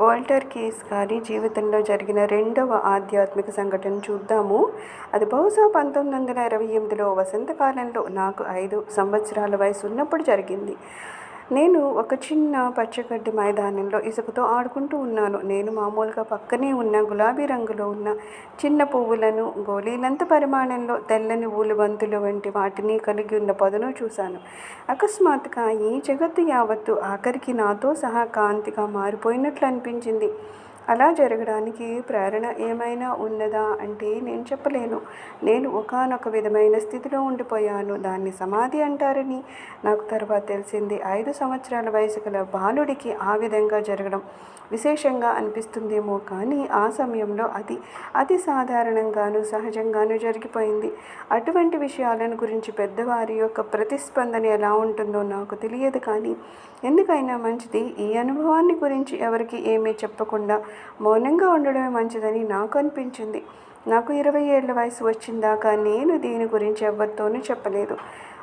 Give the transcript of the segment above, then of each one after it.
Walter case గారి జీవితంలో జరిగిన రెండవ ఆధ్యాత్మిక సంఘటన చూద్దాము. అది బహుశా పంతొమ్మిది వందల ఇరవై ఎనిమిదిలో వసంతకాలంలో నాకు ఐదు సంవత్సరాల వయసు ఉన్నప్పుడు జరిగింది. నేను ఒక చిన్న పచ్చగడ్డి మైదానంలో ఇసుకతో ఆడుకుంటూ ఉన్నాను. నేను మామూలుగా పక్కనే ఉన్న గులాబీ రంగులో ఉన్న చిన్న పువ్వులను గోళీలంత పరిమాణంలో తెల్లని ఊలుబంతులు వంటి వాటిని కలిగి ఉన్న పొదను చూశాను. అకస్మాత్తుగా ఈ జగత్తు యావత్తు ఆఖరికి నాతో సహా కాంతిగా మారిపోయినట్లు అనిపించింది. అలా జరగడానికి ప్రేరణ ఏమైనా ఉన్నదా అంటే నేను చెప్పలేను. నేను ఒకానొక విధమైన స్థితిలో ఉండిపోయాను. దాన్ని సమాధి అంటారని నాకు తర్వాత తెలిసింది. ఐదు సంవత్సరాల వయసు గల బాలుడికి ఆ విధంగా జరగడం విశేషంగా అనిపిస్తుందేమో కానీ ఆ సమయంలో అది అతి సాధారణంగాను సహజంగాను జరిగిపోయింది. అటువంటి విషయాలను గురించి పెద్దవారి యొక్క ప్రతిస్పందన ఎలా ఉంటుందో నాకు తెలియదు కానీ ఎందుకైనా మంచిది. ఈ అనుభవాన్ని గురించి ఎవరికి ఏమీ చెప్పకుండా మౌనంగా ఉండడమే మంచిదని నాకు అనిపించింది నాకు ఇరవై ఏళ్ళ వయసు వచ్చిందాకా నేను దీని గురించి ఎవరితోనూ చెప్పలేదు.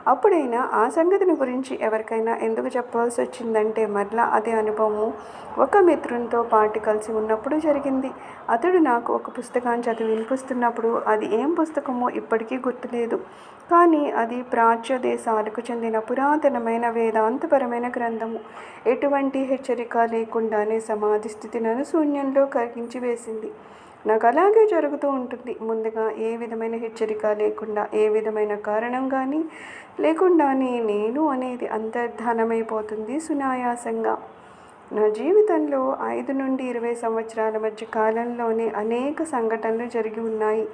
అప్పుడైనా ఆ సంగతిని గురించి ఎవరికైనా ఎందుకు చెప్పవలసి వచ్చిందంటే మరలా అదే అనుభవము. ఒక మిత్రునితో పాటు కలిసి ఉన్నప్పుడు జరిగింది. అతడు నాకు ఒక పుస్తకాన్ని చదివి వినిపిస్తున్నప్పుడు అది ఏం పుస్తకమో ఇప్పటికీ గుర్తులేదు. కానీ అది ప్రాచ్య దేశాలకు చెందిన పురాతనమైన వేదాంతపరమైన గ్రంథము. ఎటువంటి హెచ్చరిక లేకుండానే సమాధి స్థితిని శూన్యంలో కరిగించి వేసింది. నాకు అలాగే జరుగుతూ ఉంటుంది. ముందుగా ఏ విధమైన హెచ్చరిక లేకుండా ఏ విధమైన కారణం కానీ లేకుండానే నేను అనేది అంతర్ధానమైపోతుంది సునాయాసంగా. నా జీవితంలో ఐదు నుండి ఇరవై సంవత్సరాల మధ్య కాలంలోనే అనేక సంఘటనలు జరిగి ఉన్నాయి.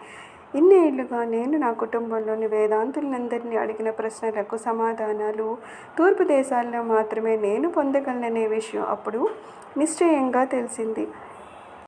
ఇన్నేళ్ళుగా నేను నా కుటుంబంలోని వేదాంతులందరినీ అడిగిన ప్రశ్నలకు సమాధానాలు తూర్పు దేశాల్లో మాత్రమే నేను పొందగలననే విషయం అప్పుడు నిశ్చయంగా తెలిసింది.